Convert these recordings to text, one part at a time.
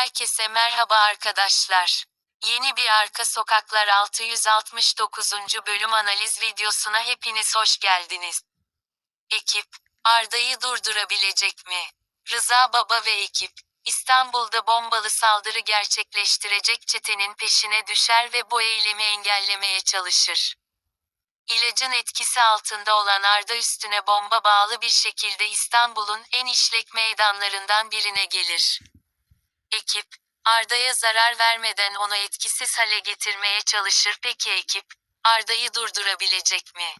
Herkese merhaba arkadaşlar. Yeni bir Arka Sokaklar 669. bölüm analiz videosuna hepiniz hoş geldiniz. Ekip, Arda'yı durdurabilecek mi? Rıza Baba ve ekip, İstanbul'da bombalı saldırı gerçekleştirecek çetenin peşine düşer ve bu eylemi engellemeye çalışır. İlacın etkisi altında olan Arda üstüne bomba bağlı bir şekilde İstanbul'un en işlek meydanlarından birine gelir. Ekip, Arda'ya zarar vermeden onu etkisiz hale getirmeye çalışır. Peki ekip, Arda'yı durdurabilecek mi?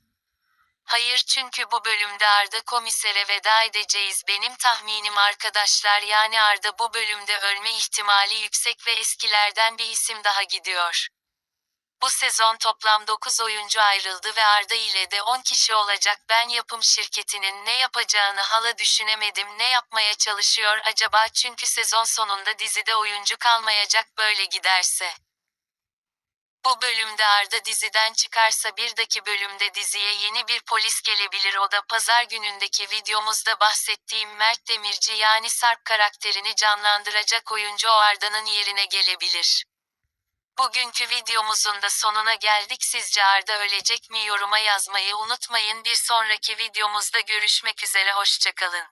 Hayır çünkü bu bölümde Arda komisere veda edeceğiz benim tahminim arkadaşlar yani Arda bu bölümde ölme ihtimali yüksek ve eskilerden bir isim daha gidiyor. Bu sezon toplam 9 oyuncu ayrıldı ve Arda ile de 10 kişi olacak. Ben yapım şirketinin ne yapacağını hala düşünemedim. Ne yapmaya çalışıyor acaba? Çünkü sezon sonunda dizide oyuncu kalmayacak böyle giderse. Bu bölümde Arda diziden çıkarsa bir daki bölümde diziye yeni bir polis gelebilir o da pazar günündeki videomuzda bahsettiğim Mert Demirci yani Sarp karakterini canlandıracak oyuncu o Arda'nın yerine gelebilir. Bugünkü videomuzun da sonuna geldik. Sizce Arda ölecek mi? Yoruma yazmayı unutmayın. Bir sonraki videomuzda görüşmek üzere. Hoşçakalın.